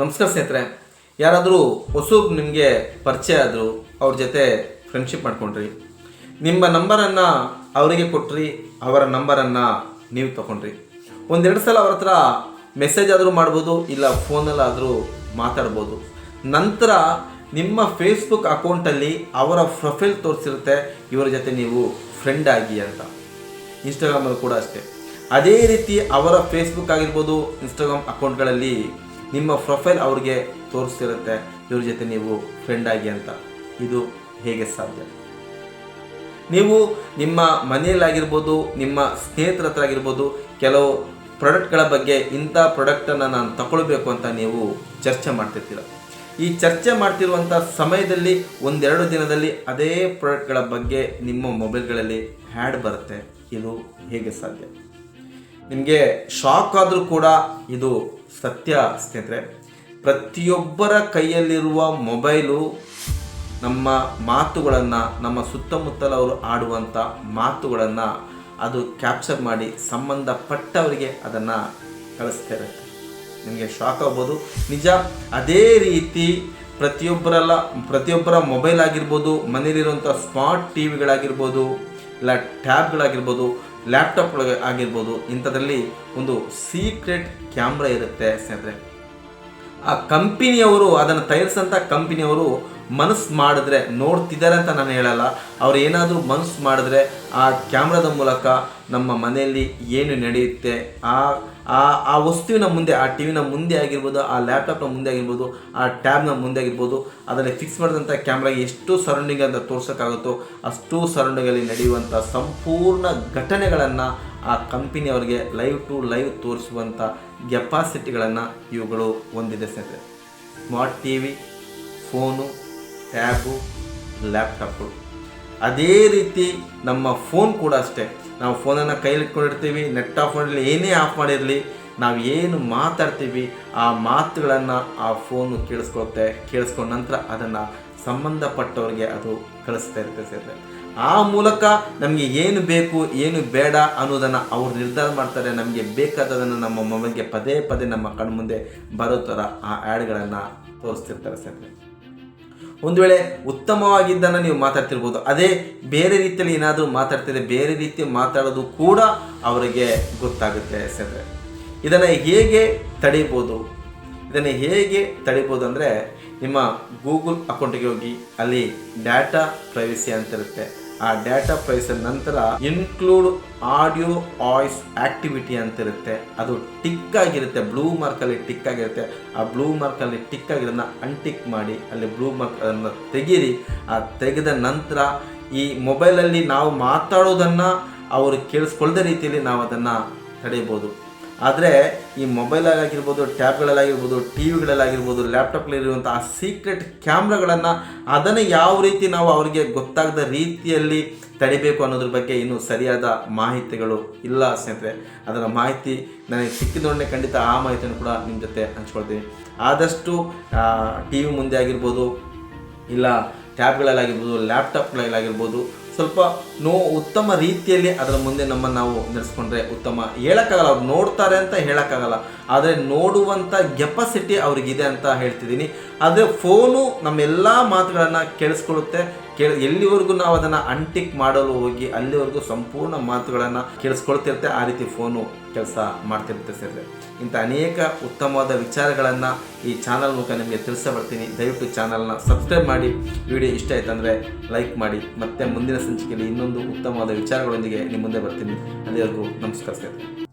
ನಮಸ್ಕಾರ ಸ್ನೇಹಿತರೆ, ಯಾರಾದರೂ ಹೊಸಬ್ರು ನಿಮಗೆ ಪರಿಚಯ ಆದರೂ, ಅವ್ರ ಜೊತೆ ಫ್ರೆಂಡ್ಶಿಪ್ ಮಾಡ್ಕೊಂಡ್ರಿ. ನಿಮ್ಮ ನಂಬರನ್ನು ಅವರಿಗೆ ಕೊಟ್ರಿ, ಅವರ ನಂಬರನ್ನು ನೀವು ತಗೊಂಡ್ರಿ. ಒಂದೆರಡು ಸಲ ಅವ್ರ ಹತ್ರ ಮೆಸೇಜ್ ಆದರೂ ಮಾಡ್ಬೋದು, ಇಲ್ಲ ಫೋನಲ್ಲಾದರೂ ಮಾತಾಡ್ಬೋದು. ನಂತರ ನಿಮ್ಮ ಫೇಸ್ಬುಕ್ ಅಕೌಂಟಲ್ಲಿ ಅವರ ಪ್ರೊಫೈಲ್ ತೋರಿಸಿರುತ್ತೆ, ಇವರ ಜೊತೆ ನೀವು ಫ್ರೆಂಡ್ ಆಗಿ ಅಂತ. ಇನ್ಸ್ಟಾಗ್ರಾಮಲ್ಲಿ ಕೂಡ ಅಷ್ಟೇ. ಅದೇ ರೀತಿ ಅವರ ಫೇಸ್ಬುಕ್ ಆಗಿರ್ಬೋದು ಇನ್ಸ್ಟಾಗ್ರಾಮ್ ಅಕೌಂಟ್ಗಳಲ್ಲಿ ನಿಮ್ಮ ಪ್ರೊಫೈಲ್ ಅವ್ರಿಗೆ ತೋರಿಸ್ತಿರುತ್ತೆ, ಇವ್ರ ಜೊತೆ ನೀವು ಫ್ರೆಂಡ್ ಆಗಿ ಅಂತ. ಇದು ಹೇಗೆ ಸಾಧ್ಯ? ನೀವು ನಿಮ್ಮ ಮನೆಯಲ್ಲಾಗಿರ್ಬೋದು, ನಿಮ್ಮ ಸ್ನೇಹಿತರ ಹತ್ರ ಆಗಿರ್ಬೋದು, ಕೆಲವು ಪ್ರಾಡಕ್ಟ್ಗಳ ಬಗ್ಗೆ ಇಂಥ ಪ್ರಾಡಕ್ಟನ್ನು ನಾನು ತಗೊಳ್ಬೇಕು ಅಂತ ನೀವು ಚರ್ಚೆ ಮಾಡ್ತಿರ್ತೀರ. ಈ ಚರ್ಚೆ ಮಾಡ್ತಿರುವಂಥ ಸಮಯದಲ್ಲಿ, ಒಂದೆರಡು ದಿನದಲ್ಲಿ ಅದೇ ಪ್ರಾಡಕ್ಟ್ಗಳ ಬಗ್ಗೆ ನಿಮ್ಮ ಮೊಬೈಲ್ಗಳಲ್ಲಿ ಹ್ಯಾಡ್ ಬರುತ್ತೆ. ಇದು ಹೇಗೆ ಸಾಧ್ಯ? ನಿಮಗೆ ಶಾಕ್ ಆದರೂ ಕೂಡ ಇದು ಸತ್ಯ ಸ್ನೇಹಿತರೆ. ಪ್ರತಿಯೊಬ್ಬರ ಕೈಯಲ್ಲಿರುವ ಮೊಬೈಲು ನಮ್ಮ ಮಾತುಗಳನ್ನು, ನಮ್ಮ ಸುತ್ತಮುತ್ತಲವರು ಆಡುವಂಥ ಮಾತುಗಳನ್ನು ಅದು ಕ್ಯಾಪ್ಚರ್ ಮಾಡಿ ಸಂಬಂಧಪಟ್ಟವರಿಗೆ ಅದನ್ನು ಕಳಿಸ್ತಾ ಇರುತ್ತೆ ನಿಮಗೆ ಶಾಕ್ ಆಗ್ಬೋದು. ನಿಜ, ಅದೇ ರೀತಿ ಪ್ರತಿಯೊಬ್ಬರಲ್ಲ, ಪ್ರತಿಯೊಬ್ಬರ ಮೊಬೈಲ್ ಆಗಿರ್ಬೋದು ಮನೇಲಿರುವಂಥ ಸ್ಮಾರ್ಟ್ ಟಿ ವಿಗಳಾಗಿರ್ಬೋದು ಇಲ್ಲ ಟ್ಯಾಬ್ಗಳಾಗಿರ್ಬೋದು ಲ್ಯಾಪ್ಟಾಪ್ ಆಗಿರ್ಬೋದು, ಇಂಥದ್ರಲ್ಲಿ ಒಂದು ಸೀಕ್ರೆಟ್ ಕ್ಯಾಮ್ರಾ ಇರುತ್ತೆ ಸ್ನೇಹಿತರೆ. ಆ ಕಂಪನಿಯವರು ಅದನ್ನು ತಯಾರಿಸಂಥ ಕಂಪನಿಯವರು ಮನಸ್ಸು ಮಾಡಿದ್ರೆ ನೋಡ್ತಿದ್ದಾರೆ ಅಂತ ನಾನು ಹೇಳಲ್ಲ. ಅವ್ರು ಏನಾದರೂ ಮನಸ್ಸು ಮಾಡಿದ್ರೆ ಆ ಕ್ಯಾಮ್ರಾದ ಮೂಲಕ ನಮ್ಮ ಮನೆಯಲ್ಲಿ ಏನು ನಡೆಯುತ್ತೆ, ಆ ಆ ಆ ವಸ್ತುವಿನ ಮುಂದೆ, ಆ ಟಿ ವಿನ ಮುಂದೆ ಆಗಿರ್ಬೋದು, ಆ ಲ್ಯಾಪ್ಟಾಪ್ನ ಮುಂದೆ ಆಗಿರ್ಬೋದು, ಆ ಟ್ಯಾಬ್ನ ಮುಂದೆ ಆಗಿರ್ಬೋದು, ಅದನ್ನು ಫಿಕ್ಸ್ ಮಾಡಿದಂಥ ಕ್ಯಾಮ್ರಾಗೆ ಎಷ್ಟು ಸರೌಂಡಿಂಗ್ ಅಂತ ತೋರ್ಸೋಕ್ಕಾಗುತ್ತೋ ಅಷ್ಟು ಸರೌಂಡಿಂಗಲ್ಲಿ ನಡೆಯುವಂಥ ಸಂಪೂರ್ಣ ಘಟನೆಗಳನ್ನು ಆ ಕಂಪನಿಯವರಿಗೆ ಲೈವ್ ಟು ಲೈವ್ ತೋರಿಸುವಂಥ ಕೆಪಾಸಿಟಿಗಳನ್ನು ಇವುಗಳು ಹೊಂದಿದೆ ಸ್ನೇಹಿತರೆ. Smart T V phone tab ಲ್ಯಾಪ್ಟಾಪ್ಗಳು ಅದೇ ರೀತಿ ನಮ್ಮ ಫೋನ್ ಕೂಡ ಅಷ್ಟೇ. ನಾವು ಫೋನನ್ನು ಕೈಲಿಟ್ಕೊಂಡಿರ್ತೀವಿ ನೆಟ್ ಆಫ್ ಮಾಡಿರಲಿ, ಏನೇ ಆಫ್ ಮಾಡಿರಲಿ, ನಾವು ಏನು ಮಾತಾಡ್ತೀವಿ, ಆ ಮಾತುಗಳನ್ನು ಆ ಫೋನು ಕೇಳಿಸ್ಕೊಳುತ್ತೆ ಕೇಳಿಸ್ಕೊಂಡ ನಂತರ ಅದನ್ನು ಸಂಬಂಧಪಟ್ಟವ್ರಿಗೆ ಅದು ಕಳಿಸ್ತಾ ಇರುತ್ತೆ ಸರ್ ಆ ಮೂಲಕ ನಮಗೆ ಏನು ಬೇಕು, ಏನು ಬೇಡ ಅನ್ನೋದನ್ನು ಅವರು ನಿರ್ಧಾರ ಮಾಡ್ತಾರೆ, ನಮಗೆ ಬೇಕಾದದನ್ನು ನಮ್ಮ ಮೊಬೈಲ್ಗೆ ಪದೇ ಪದೇ ನಮ್ಮ ಕಣ್ಮುಂದೆ ಬರೋ ಥರ ಆ ಆ್ಯಡ್ಗಳನ್ನು ತೋರಿಸ್ತಿರ್ತಾರೆ ಸ್ನೇಹಿತರೆ ಒಂದು ವೇಳೆ ಉತ್ತಮವಾಗಿದ್ದನ್ನು ನೀವು ಮಾತಾಡ್ತಿರ್ಬೋದು, ಅದೇ ಬೇರೆ ರೀತಿಯಲ್ಲಿ ಏನಾದರೂ ಮಾತಾಡ್ತಿದ್ರೆ ಬೇರೆ ರೀತಿ ಮಾತಾಡೋದು ಕೂಡ ಅವರಿಗೆ ಗೊತ್ತಾಗುತ್ತೆ ಸರ್ ಇದನ್ನು ಹೇಗೆ ತಡೆಯಬಹುದು ಇದನ್ನು ಹೇಗೆ ತಡಿಬೋದು ಅಂದರೆ ನಿಮ್ಮ ಗೂಗಲ್ ಅಕೌಂಟಿಗೆ ಹೋಗಿ ಅಲ್ಲಿ ಡಾಟಾ ಪ್ರೈವಸಿ ಅಂತ ಇರುತ್ತೆ ಆ ಡಾಟಾ ಪ್ರೈಸ್ ನಂತರ ಇನ್ಕ್ಲೂಡ್ ಆಡಿಯೋ ವಾಯ್ಸ್ ಆಕ್ಟಿವಿಟಿ ಅಂತ ಇರುತ್ತೆ ಅದು ಟಿಕ್ ಆಗಿರುತ್ತೆ ಬ್ಲೂ ಮಾರ್ಕಲ್ಲಿ ಟಿಕ್ ಆಗಿರುತ್ತೆ. ಆ ಬ್ಲೂ ಮಾರ್ಕಲ್ಲಿ ಟಿಕ್ ಆಗಿರೋದನ್ನ ಅನ್ಟಿಕ್ ಮಾಡಿ, ಅಲ್ಲಿ ಬ್ಲೂ ಮಾರ್ಕ್ ಅದನ್ನು ತೆಗೀರಿ. ಆ ತೆಗೆದ ನಂತರ ಈ ಮೊಬೈಲಲ್ಲಿ ನಾವು ಮಾತಾಡೋದನ್ನು ಅವರು ಕೇಳಿಸ್ಕೊಳ್ಳದ ರೀತಿಯಲ್ಲಿ ನಾವು ಅದನ್ನು ತಡೆಯಬಹುದು. ಆದರೆ ಈ ಮೊಬೈಲಾಗಿರ್ಬೋದು ಟ್ಯಾಬ್ಗಳಲ್ಲಾಗಿರ್ಬೋದು ಟಿ ವಿಗಳಲ್ಲಾಗಿರ್ಬೋದು ಲ್ಯಾಪ್ಟಾಪ್ಗಳಿರುವಂಥ ಆ ಸೀಕ್ರೆಟ್ ಕ್ಯಾಮ್ರಾಗಳನ್ನು ಅದನ್ನು ಯಾವ ರೀತಿ ನಾವು ಅವರಿಗೆ ಗೊತ್ತಾಗದ ರೀತಿಯಲ್ಲಿ ತಡಿಬೇಕು ಅನ್ನೋದ್ರ ಬಗ್ಗೆ ಇನ್ನೂ ಸರಿಯಾದ ಮಾಹಿತಿಗಳು ಇಲ್ಲ ಸ್ನೇಹಿತರೆ. ಅದರ ಮಾಹಿತಿ ನನಗೆ ಸಿಕ್ಕಿದೊಡನೆ ಖಂಡಿತ ಆ ಮಾಹಿತಿಯನ್ನು ಕೂಡ ನಿಮ್ಮ ಜೊತೆ ಹಂಚ್ಕೊಳ್ತೀನಿ. ಆದಷ್ಟು ಟಿ ವಿ ಮುಂದೆ ಆಗಿರ್ಬೋದು, ಇಲ್ಲ ಟ್ಯಾಬ್ಗಳಲ್ಲಾಗಿರ್ಬೋದು ಲ್ಯಾಪ್ಟಾಪ್ಗಳಲ್ಲಾಗಿರ್ಬೋದು ಸ್ವಲ್ಪ ನೋ ಉತ್ತಮ ರೀತಿಯಲ್ಲಿ ಅದರ ಮುಂದೆ ನಮ್ಮ ನಾವು ನಡೆಸ್ಕೊಂಡ್ರೆ ಉತ್ತಮ. ಹೇಳೋಕ್ಕಾಗಲ್ಲ, ಅವ್ರು ನೋಡ್ತಾರೆ ಅಂತ ಹೇಳೋಕ್ಕಾಗಲ್ಲ. ಆದರೆ ನೋಡುವಂಥ ಕೆಪಾಸಿಟಿ ಅವ್ರಿಗಿದೆ ಅಂತ ಹೇಳ್ತಿದ್ದೀನಿ. ಆದರೆ ಫೋನು ನಮ್ಮೆಲ್ಲ ಮಾತುಗಳನ್ನು ಕೇಳಿಸ್ಕೊಳ್ಳುತ್ತೆ. ಕೇಳ, ಎಲ್ಲಿವರೆಗೂ ನಾವು ಅದನ್ನು ಅಂಟಿಕ್ ಮಾಡಲು ಹೋಗಿ ಅಲ್ಲಿವರೆಗೂ ಸಂಪೂರ್ಣ ಮಾತುಗಳನ್ನು ಕೇಳಿಸ್ಕೊಳ್ತಿರುತ್ತೆ, ಆ ರೀತಿ ಫೋನು ಕೆಲಸ ಮಾಡ್ತಿರುತ್ತೆ ಸರ್ ಇಂಥ ಅನೇಕ ಉತ್ತಮವಾದ ವಿಚಾರಗಳನ್ನು ಈ ಚಾನಲ್ ಮೂಲಕ ನಿಮಗೆ ತಿಳಿಸಬರ್ತೀನಿ ದಯವಿಟ್ಟು ಚಾನಲ್ನ ಸಬ್ಸ್ಕ್ರೈಬ್ ಮಾಡಿ ವಿಡಿಯೋ ಇಷ್ಟ ಆಯ್ತು ಅಂದರೆ ಲೈಕ್ ಮಾಡಿ. ಮತ್ತೆ ಮುಂದಿನ ಸಂಚಿಕೆಯಲ್ಲಿ ಇನ್ನೊಂದು ಉತ್ತಮವಾದ ವಿಚಾರಗಳೊಂದಿಗೆ ನಿಮ್ಮ ಮುಂದೆ ಬರ್ತೀನಿ. ಅಲ್ಲಿವರೆಗೂ ನಮಸ್ಕಾರ ಸರ್